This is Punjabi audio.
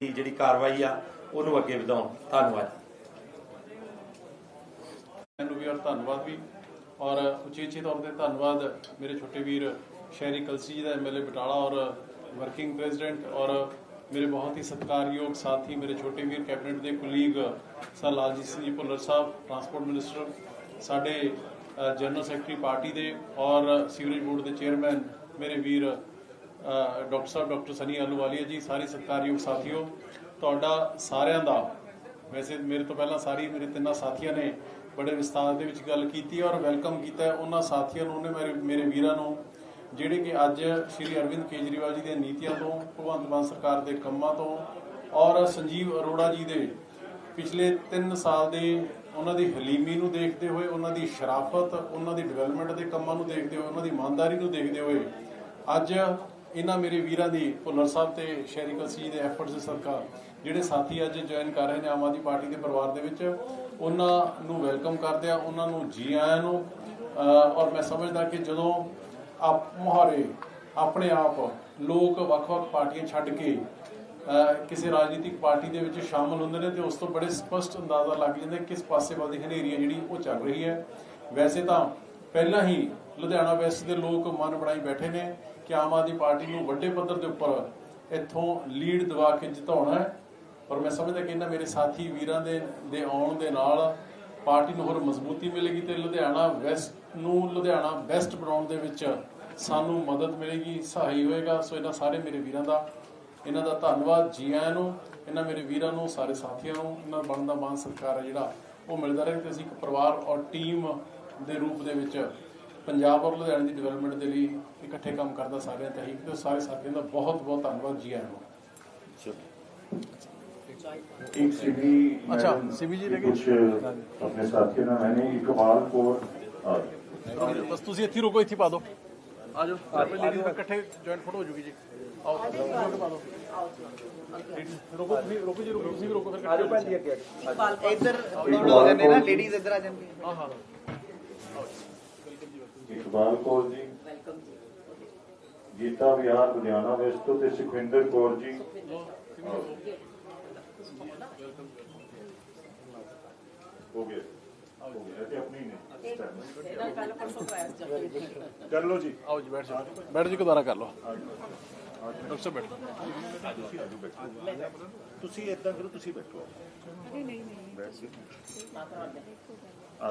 ਦੀ ਜਿਹੜੀ ਕਾਰਵਾਈ ਆ, ਉਹਨੂੰ ਅੱਗੇ ਵਧਾਉਣ। ਧੰਨਵਾਦ। ਮੈਨੂੰ ਵੀ ਔਰ ਧੰਨਵਾਦ ਵੀ। ਔਰ ਉਚੇਚੇ ਤੌਰ ਤੇ ਧੰਨਵਾਦ ਮੇਰੇ ਛੋਟੇ ਵੀਰ ਸ਼ਹਿਰੀ ਕਲਸੀ ਜੀ ਦਾ ਐਮਐਲਏ ਬਟਾਲਾ ਔਰ ਵਰਕਿੰਗ ਪ੍ਰੈਜ਼ੀਡੈਂਟ ਔਰ ਮੇਰੇ ਬਹੁਤ ਹੀ ਸਤਿਕਾਰਯੋਗ ਸਾਥੀ ਮੇਰੇ ਛੋਟੇ ਵੀਰ ਕੈਬਨਿਟ ਦੇ colleague sir Laljit Singh ji Bhullar Sahib, transport minister, ਸਾਡੇ ਜਨਰਲ ਸੈਕਟਰੀ ਪਾਰਟੀ ਦੇ ਔਰ ਸੀਵਰੇਜ ਬੋਰਡ ਦੇ ਚੇਅਰਮੈਨ ਮੇਰੇ ਵੀਰ ਡਾਕਟਰ ਸਾਹਿਬ, ਡਾਕਟਰ ਸਨੀ ਆਲੂਵਾਲੀਆ ਜੀ, ਸਾਰੇ ਸਤਿਕਾਰਯੋਗ ਸਾਥੀਓ, ਤੁਹਾਡਾ ਸਾਰਿਆਂ ਦਾ, ਵੈਸੇ ਮੇਰੇ ਤੋਂ ਪਹਿਲਾਂ ਸਾਰੀ, ਮੇਰੇ ਤਿੰਨਾਂ ਸਾਥੀਆਂ ਨੇ ਬੜੇ ਵਿਸਤਾਰ ਦੇ ਵਿੱਚ ਗੱਲ ਕੀਤੀ ਔਰ ਵੈਲਕਮ ਕੀਤਾ ਉਹਨਾਂ ਸਾਥੀਆਂ ਨੂੰ, ਉਹਨੇ ਮੇਰੇ ਮੇਰੇ ਵੀਰਾਂ ਨੂੰ, ਜਿਹੜੇ ਕਿ ਅੱਜ ਸ਼੍ਰੀ ਅਰਵਿੰਦ ਕੇਜਰੀਵਾਲ ਜੀ ਦੀਆਂ ਨੀਤੀਆਂ ਤੋਂ, ਭਗਵੰਤ ਮਾਨ ਸਰਕਾਰ ਦੇ ਕੰਮਾਂ ਤੋਂ ਔਰ ਸੰਜੀਵ ਅਰੋੜਾ ਜੀ ਦੇ ਪਿਛਲੇ 3 ਸਾਲ ਦੇ ਉਹਨਾਂ ਦੀ ਹਲੀਮੀ ਨੂੰ ਦੇਖਦੇ ਹੋਏ, ਉਹਨਾਂ ਦੀ ਸ਼ਰਾਫਤ, ਉਹਨਾਂ ਦੀ ਡਿਵੈਲਪਮੈਂਟ ਦੇ ਕੰਮਾਂ ਨੂੰ ਦੇਖਦੇ ਹੋਏ, ਉਹਨਾਂ ਦੀ ਇਮਾਨਦਾਰੀ ਨੂੰ ਦੇਖਦੇ ਹੋਏ ਅੱਜ ਇਹਨਾਂ ਮੇਰੇ ਵੀਰਾਂ ਦੀ, ਭੁੱਲਰ ਸਾਹਿਬ ਤੇ ਸ਼ਹਿਰੀ ਕਲਸੀ ਜੀ ਦੇ ਐਫਰਟਸ ਦੇ ਸਰਕਾਰ ਜਿਹੜੇ ਸਾਥੀ ਅੱਜ ਜੁਆਇਨ ਕਰ ਰਹੇ ਨੇ ਆਮ ਆਦਮੀ ਪਾਰਟੀ ਦੇ ਪਰਿਵਾਰ ਦੇ ਵਿੱਚ, ਉਹਨਾਂ ਨੂੰ ਵੈਲਕਮ ਕਰਦੇ ਆ ਉਹਨਾਂ ਨੂੰ ਜੀ ਆਇਆਂ ਨੂੰ ਔਰ ਮੈਂ ਸਮਝਦਾ ਕਿ ਜਦੋਂ ਆਪ ਮੁਹਾਰੇ ਆਪਣੇ ਆਪ ਲੋਕ ਵੱਖ-ਵੱਖ ਪਾਰਟੀਆਂ ਛੱਡ ਕੇ ਕਿਸੇ ਰਾਜਨੀਤਿਕ ਪਾਰਟੀ ਦੇ ਵਿੱਚ ਸ਼ਾਮਲ ਹੁੰਦੇ ਨੇ ਤੇ ਉਸ ਤੋਂ ਬੜੇ ਸਪਸ਼ਟ ਅੰਦਾਜ਼ਾ ਲੱਗ ਜਾਂਦਾ ਕਿਸ ਪਾਸੇ ਵੱਲ ਦੀ ਹਨੇਰੀ ਹੈ ਜਿਹੜੀ ਉਹ ਚੱਲ ਰਹੀ ਹੈ। ਵੈਸੇ ਤਾਂ ਪਹਿਲਾਂ ਹੀ ਲੁਧਿਆਣਾ ਵੈਸਟ ਦੇ ਲੋਕ ਮਨ ਬਣਾਈ ਬੈਠੇ ਨੇ ਕਿ ਆਮ ਆਦਮੀ ਪਾਰਟੀ ਨੂੰ ਵੱਡੇ ਪੱਧਰ ਦੇ ਉੱਪਰ ਇੱਥੋਂ ਲੀਡ ਦਿਵਾ ਕੇ ਜਿਤਾਉਣਾ ਹੈ। ਪਰ ਮੈਂ ਸਮਝਦਾ ਕਿ ਇਹਨਾਂ ਮੇਰੇ ਸਾਥੀ ਵੀਰਾਂ ਦੇ ਦੇ ਆਉਣ ਦੇ ਨਾਲ ਪਾਰਟੀ ਨੂੰ ਹੋਰ ਮਜ਼ਬੂਤੀ ਮਿਲੇਗੀ ਤੇ ਲੁਧਿਆਣਾ ਵੈਸਟ ਨੂੰ ਲੁਧਿਆਣਾ ਬੈਸਟ ਬਣਾਉਣ ਦੇ ਵਿੱਚ ਸਾਨੂੰ ਮਦਦ ਮਿਲੇਗੀ, ਸਹਾਈ ਹੋਏਗਾ। ਸੋ ਇਹਨਾਂ ਸਾਰੇ ਮੇਰੇ ਵੀਰਾਂ ਦਾ, ਇਹਨਾਂ ਦਾ ਧੰਨਵਾਦ ਜੀ ਆਇਆਂ ਨੂੰ, ਇਹਨਾਂ ਮੇਰੇ ਵੀਰਾਂ ਨੂੰ, ਸਾਰੇ ਸਾਥੀਆਂ ਨੂੰ, ਇਹਨਾਂ ਦਾ ਬਣਦਾ ਮਾਨ ਸਤਿਕਾਰ ਹੈ ਜਿਹੜਾ ਉਹ ਮਿਲਦਾ ਰਹੇ ਤੇ ਅਸੀਂ ਇੱਕ ਪਰਿਵਾਰ ਔਰ ਟੀਮ ਦੇ ਰੂਪ ਦੇ ਵਿੱਚ ਪੰਜਾਬ ਔਰ ਲੁਧਿਆਣੇ ਦੀ ਡਿਵੈਲਪਮੈਂਟ ਦੇ ਲਈ ਇਕੱਠੇ ਕੰਮ ਕਰਦਾ ਸਾਰਿਆਂ ਦਾ ਹੀ। ਤੇ ਸਾਰੇ ਸਾਥੀਆਂ ਦਾ ਬਹੁਤ ਬਹੁਤ ਧੰਨਵਾਦ ਜੀ ਆਇਆਂ ਨੂੰ। ਇੱਕ ਸੀਬੀ ਅੱਛਾ ਜੀ ਆਪਣੇ ਸਾਥੀਆਂ ਨਾਲ ਮੈਨੇ ਇਕਬਾਲ ਕੋਰ ਬਸ ਤੁਸੀਂ ਇੱਥੇ ਰੁਕੋ ਇੱਥੇ ਪਾ ਦਿਓ। ਆ ਜਾਓ। ਆਪਣੇ ਲੇਡੀਜ਼ ਇਕੱਠੇ ਜੁਆਇੰਟ ਫੋਟੋ ਹੋ ਜੂਗੀ ਜੀ। ਆਓ ਪਾ ਰੁਕੋ ਜੀ ਰੁਕੋ ਇਕਬਾਲ ਕੌਰ ਜੀ। ਗੀਤਾ ਵਿਹਾਰ ਲੁਧਿਆਣਾ ਵੈਸਟ ਤੋਂ ਤੇ ਸੁਖਵਿੰਦਰ ਕੌਰ ਜੀ। ਹੋ ਗਏ ਹੋ ਇਹ ਤੇ ਆਪਣੀ ਨੇ। ਕਰ ਲਓ ਜੀ। ਆਓ ਜੀ ਬੈਠ ਜਾਓ। ਬੈਠ ਜੀ ਦੁਬਾਰਾ ਕਰ ਲਓ। ਡਾਕਟਰ ਸਾਹਿਬ ਬੈਠੋ ਤੁਸੀਂ ਇਦਾਂ ਕਰੋ ਤੁਸੀਂ ਬੈਠੋ। ਨਹੀਂ ਨਹੀਂ ਨਹੀਂ। ਆ